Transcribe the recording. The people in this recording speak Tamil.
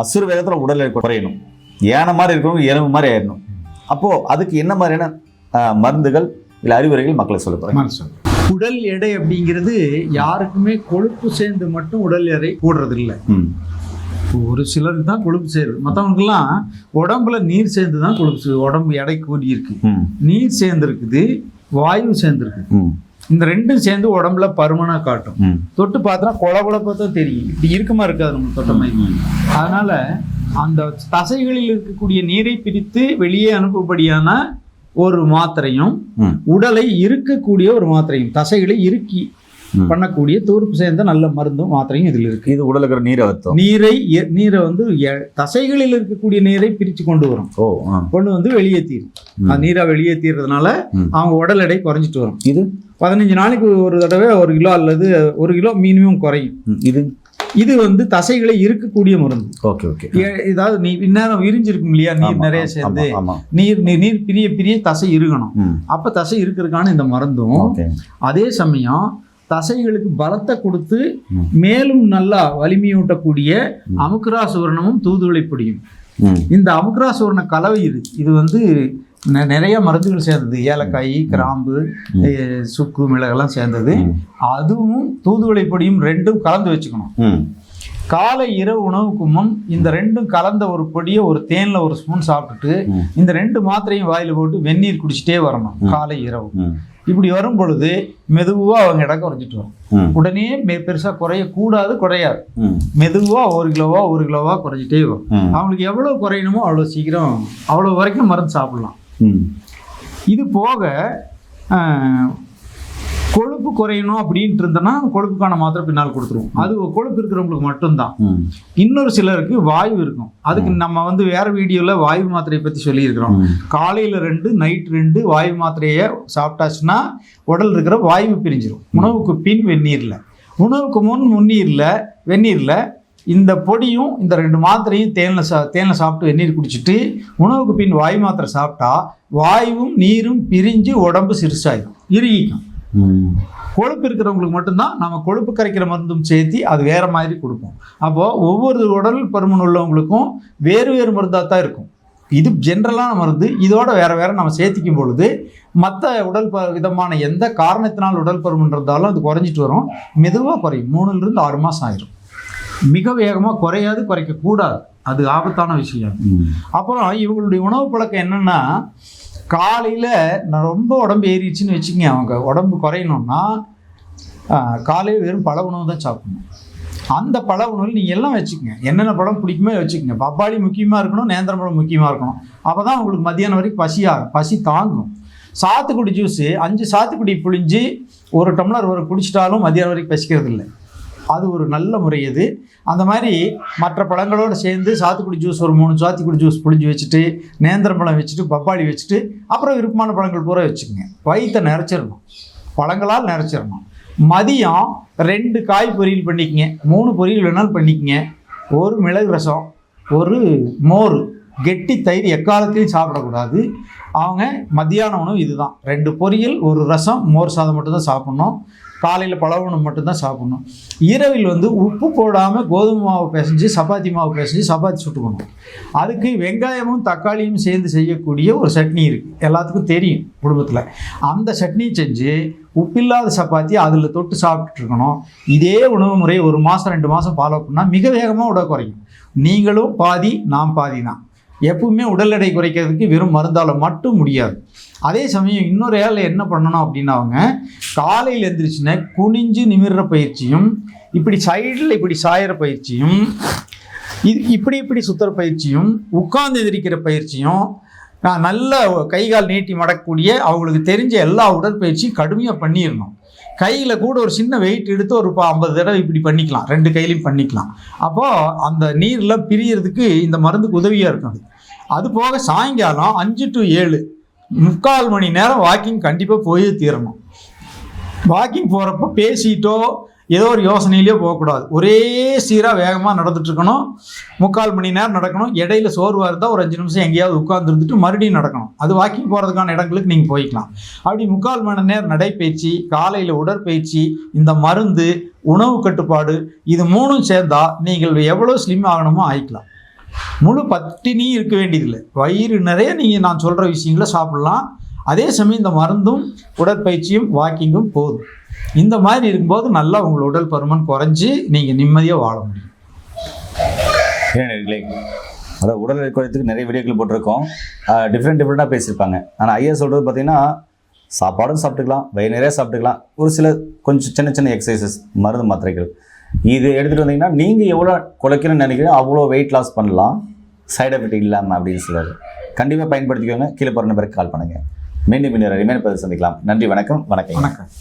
அசுர வேகத்தில் உடல் எடை குறையணும். யானை மாதிரி இருக்கிறவங்க எலும்பு மாதிரி ஆயிடணும். அப்போது அதுக்கு என்ன மாதிரியான மருந்துகள் இல்லை அறிவுரைகள் மக்களுக்கு சொல்ல போகிறேன் உடல் எடை அப்படிங்கிறது யாருக்குமே கொழுப்பு சேர்ந்து மட்டும் உடல் எடை கூடுறது இல்லை ஒரு சிலருக்கு தான் கொழுப்பு சேருது மற்றவங்களுக்குலாம் உடம்புல நீர் சேர்ந்து தான் கொழுப்பு. உடம்பு எடை கூடி இருக்கு. ம். நீர் சேர்ந்துருக்குது வாயு சேர்ந்துருக்கு. ம். இந்த ரெண்டும் சேர்ந்து உடம்புல பருமனா காட்டும். தொட்டு பார்த்தா கொல கொலப்பா தான் தெரியும். இப்படி இருக்குமா இருக்காது நம்ம தொட்ட மாதிரி. அதனால அந்த தசைகளில் இருக்கக்கூடிய நீரை பிரித்து வெளியே அனுப்பும்படியான ஒரு மாத்திரையும் உடலை இருக்கக்கூடிய ஒரு மாத்திரையும் தசைகளை இறுக்கி. பண்ணக்கூடிய தூர்ப்பு சேர்ந்த நல்ல மருந்தும் மாத்திரையும் இதில் இருக்கு. இது உடலுக்கு இருக்கிற நீரை நீரை நீரை வந்து தசைகளில் இருக்கக்கூடிய நீரை பிரித்து கொண்டு வரும். ஓ கொண்டு வந்து வெளியேற்றிடும். அது நீரை வெளியேற்றிடுறதுனால. அவங்க உடல் எடை குறைஞ்சிட்டு வரும். இது? பதினஞ்சு நாளைக்கு ஒரு தடவை ஒரு கிலோ அல்லது ஒரு கிலோ மினிமம் குறையும். இது? இது வந்து தசைகளை இருக்கக்கூடிய மருந்து. Okay okay. ஏதாவது நீ இந்நேரம் விரிஞ்சிருக்கும் இல்லையா? நீர் நிறைய சேர்ந்து. நீர் நீர் பிரிய பிரிய தசை இருக்கணும். அப்ப தசை இருக்கிறதுக்கான இந்த மருந்தும் அதே சமயம் தசைகளுக்கு பலத்தை கொடுத்து. மேலும் நல்லா வலிமையூட்டக்கூடிய. அமுக்ரா சுவர்ணமும் தூதுவளை பொடியும். இந்த அமுக்ரா சுவர்ண கலவை இது. இது வந்து நிறைய மருந்துகள் சேர்ந்தது. ஏலக்காய் கிராம்பு சுக்கு மிளகெல்லாம் சேர்ந்தது. அதுவும் தூதுவளை பொடியும் ரெண்டும் கலந்து வச்சுக்கணும். காலை இரவு உணவுக்கு முன் இந்த ரெண்டும் கலந்த ஒரு பொடியை ஒரு தேன்ல ஒரு ஸ்பூன் சாப்பிட்டுட்டு. இந்த ரெண்டு மாத்திரையும் வாயில போட்டு வெந்நீர் குடிச்சிட்டே வரணும். காலை இரவு. இப்படி வரும் பொழுது மெதுவா அவங்க இடம் குறைஞ்சிட்டு வரும் உடனே மெ- பெருசா குறைய கூடாது குறையாது. ம். மெதுவா ஒரு கிலோவா ஒரு கிலோவா குறைஞ்சிட்டே வரும். அவங்களுக்கு எவ்வளவு குறையணுமோ அவ்வளவு சீக்கிரம் அவ்வளவு வரைக்கும் மருந்து சாப்பிடலாம். இது போக கொழுப்பு குறையணும் அப்படின்ட்டு இருந்தோன்னா கொழுப்புக்கான மாத்திரை பின்னால் கொடுத்துருவோம். அது கொழுப்பு இருக்கிறவங்களுக்கு மட்டும்தான். இன்னொரு சிலருக்கு வாயு இருக்கும். அதுக்கு நம்ம வந்து வேற வீடியோல வாயு மாத்திரையை பத்தி சொல்லியிருக்கிறோம். காலையில ரெண்டு நைட் ரெண்டு வாயு மாத்திரையை சாப்பிட்டாச்சுன்னா உடல் இருக்கிற வாயு பிரிஞ்சிடும் உணவுக்கு பின் வெந்நீர்ல. உணவுக்கு முன் முன்னீர்ல வெந்நீர்ல இந்த பொடியும் இந்த ரெண்டு மாத்திரையும் தேனில் சா தேனில் சாப்பிட்டு வெந்நீர் குடிச்சிட்டு உணவுக்கு பின் வாயு மாத்திரை சாப்பிட்டா வாயுவும் நீரும் பிரிஞ்சு உடம்பு சிறுசாயிடும் இறுகிக்கும். கொழுப்பு இருக்கிறவங்களுக்கு மட்டும்தான் நம்ம கொழுப்பு கரைக்கிற மருந்தும் சேர்த்து அது வேற மாதிரி கொடுப்போம். அப்போது ஒவ்வொரு உடல் பருமன் உள்ளவங்களுக்கும் வேறு வேறு மருந்தாக தான் இருக்கும். இது ஜென்ரலான மருந்து. இதோட வேற வேற நம்ம சேர்த்திக்கும் பொழுது மற்ற உடல் ப விதமான எந்த காரணத்தினால் உடல் பருமன் இருந்தாலும் அது குறைஞ்சிட்டு வரும். மெதுவாக குறையும். மூணுலேருந்து ஆறு மாதம் ஆயிரும். மிக வேகமாக குறையாது குறைக்கக்கூடாது. அது ஆபத்தான விஷயம். அப்புறம் இவங்களுடைய உணவு பழக்கம் என்னன்னா காலையில் நான் ரொம்ப உடம்பு ஏறிடுச்சின்னு வச்சுக்கங்க அவங்க. உடம்பு குறையணும்னா காலையில் வெறும் பழ உணவு தான் சாப்பிடணும். அந்த பழ உணவில் நீங்கள் எல்லாம் வச்சுக்கோங்க. என்னென்ன பழம் பிடிக்குமோ வச்சுக்கோங்க. பப்பாளி முக்கியமாக இருக்கணும் நேந்திரம் பழம் முக்கியமாக இருக்கணும். அப்போ தான் உங்களுக்கு மத்தியானம் வரைக்கும் பசியாகும் பசி தாங்கும். சாத்துக்குடி ஜூஸு அஞ்சு சாத்துக்குடி புழிஞ்சு ஒரு டம்ளர் ஒரு குடிச்சிட்டாலும் மத்தியானம் வரைக்கும் பசிக்கிறது இல்லை அது ஒரு நல்ல முறை அது அந்த மாதிரி மற்ற பழங்களோடு சேர்ந்து சாத்துக்குடி ஜூஸ் ஒரு மூணு சாத்துக்குடி ஜூஸ் புளிஞ்சு வச்சுட்டு நேந்திரம் பழம் வச்சுட்டு பப்பாளி வச்சுட்டு அப்புறம் விருப்பமான பழங்கள் பூரா வச்சுக்கோங்க. வயிற்றை நிறச்சிடணும் பழங்களால் நிறச்சிடணும் மதியம் ரெண்டு காய் பொரியல் பண்ணிக்கங்க. மூணு பொரியல் வேணாலும் பண்ணிக்கங்க. ஒரு மிளகு ரசம் ஒரு மோர் கெட்டி தயிர் எக்காலத்திலையும் சாப்பிடக்கூடாது. அவங்க மத்தியான உணவு இதுதான். ரெண்டு பொரியல் ஒரு ரசம் மோர் சாதம் மட்டும்தான் சாப்பிட்ணும். காலையில் பழ மட்டும்தான் சாப்பிட்ணும். இரவில் வந்து உப்பு போடாமல் கோதுமை மாவு பிசைஞ்சு சப்பாத்தி மாவு பிசைஞ்சு சப்பாத்தி சுட்டுக்கணும். அதுக்கு வெங்காயமும் தக்காளியும் சேர்ந்து செய்யக்கூடிய ஒரு சட்னி இருக்குது எல்லாத்துக்கும் தெரியும் குடும்பத்தில். அந்த சட்னி செஞ்சு உப்பில்லாத சப்பாத்தி அதில் தொட்டு சாப்பிட்டுட்டு இருக்கணும். இதே உணவு முறை ஒரு மாதம் ரெண்டு மாதம் ஃபாலோ பண்ணால் மிக வேகமாக உடல் குறையும். நீங்களும் பாதி நாம் பாதி தான் எப்பவுமே உடல் எடை குறைக்கிறதுக்கு வெறும் மருந்தால் மட்டும் முடியாது. அதே சமயம் இன்னொரு ஏழில் என்ன பண்ணணும் அப்படின்னா அவங்க காலையில் எழுந்திரிச்சுன்னா குனிஞ்சு நிமிர்ற பயிற்சியும் இப்படி சைடில் இப்படி சாயிற பயிற்சியும் இது இப்படி இப்படி சுத்துற பயிற்சியும் உட்கார்ந்து எதிரிக்கிற பயிற்சியும் நான் நல்ல கை கால் நீட்டி மடக்கக்கூடிய அவங்களுக்கு தெரிஞ்ச எல்லா உடற்பயிற்சியும் கடுமையாக பண்ணிடணும் கையில் கூட ஒரு சின்ன வெயிட் எடுத்து ஒரு இப்போ ஐம்பது தடவை இப்படி பண்ணிக்கலாம். ரெண்டு கையிலையும் பண்ணிக்கலாம். அப்போது அந்த நீர்லாம் பிரியறதுக்கு இந்த மருந்துக்கு உதவியாக இருக்கும் அது. அது போக சாயங்காலம் அஞ்சு டு ஏழு முக்கால் மணி நேரம் வாக்கிங் கண்டிப்பாக போய் தீரணும். வாக்கிங் போகிறப்ப பேசிட்டோ ஏதோ ஒரு யோசனையிலேயே போகக்கூடாது. ஒரே சீராக வேகமாக நடந்துட்டுருக்கணும். முக்கால் மணி நேரம் நடக்கணும். இடையில சோர்வாக இருந்தால் ஒரு அஞ்சு நிமிஷம் எங்கேயாவது உட்காந்துருந்துட்டு மறுபடியும் நடக்கணும். அது வாக்கிங் போகிறதுக்கான இடங்களுக்கு நீங்கள் போய்க்கலாம். அப்படி முக்கால் மணி நேரம் நடைப்பயிற்சி காலையில் உடற்பயிற்சி இந்த மருந்து உணவு கட்டுப்பாடு இது மூணும் சேர்ந்தால் நீங்கள் எவ்வளோ ஸ்லிம் ஆகணுமோ ஆயிக்கலாம். முழு பட்டினி இருக்க வேண்டியதில்லை. வயிறு நிறைய நீங்கள் நான் சொல்கிற விஷயங்களை சாப்பிடலாம். அதே சமயம் இந்த மருந்தும் உடற்பயிற்சியும் வாக்கிங்கும் போதும். இந்த மாதிரி இருக்கும்போது நல்லா உங்கள் உடல் பருமன் குறைஞ்சி நீங்கள் நிம்மதியாக வாழ முடியும். அதாவது உடல் குறைத்துக்கு நிறைய வீடியோக்கள் போட்டிருக்கோம். டிஃப்ரெண்ட் டிஃப்ரெண்ட்டாக பேசியிருப்பாங்க. ஆனால் ஐயா சொல்கிறது பார்த்தீங்கன்னா சாப்பாடும் சாப்பிட்டுக்கலாம் வயிறு நிறைய சாப்பிட்டுக்கலாம். ஒரு சில கொஞ்சம் சின்ன சின்ன எக்ஸசைசஸ் மருந்து மாத்திரைகள். இது எடுத்துகிட்டு வந்தீங்கன்னா நீங்கள் எவ்வளோ குழைக்கணும்னு நினைக்கிறீங்க அவ்வளோ வெயிட் லாஸ் பண்ணலாம். சைடு எஃபெக்ட் இல்லாமல் அப்படின்னு சொல்லுவார் கண்டிப்பாக பயன்படுத்திக்கோங்க. கீழே போகிற நம்பருக்கு கால் பண்ணுங்கள் மீண்டும் மீண்டும் ரிமைன் பதில் சந்திக்கலாம். நன்றி வணக்கம் வணக்கம் வணக்கம்.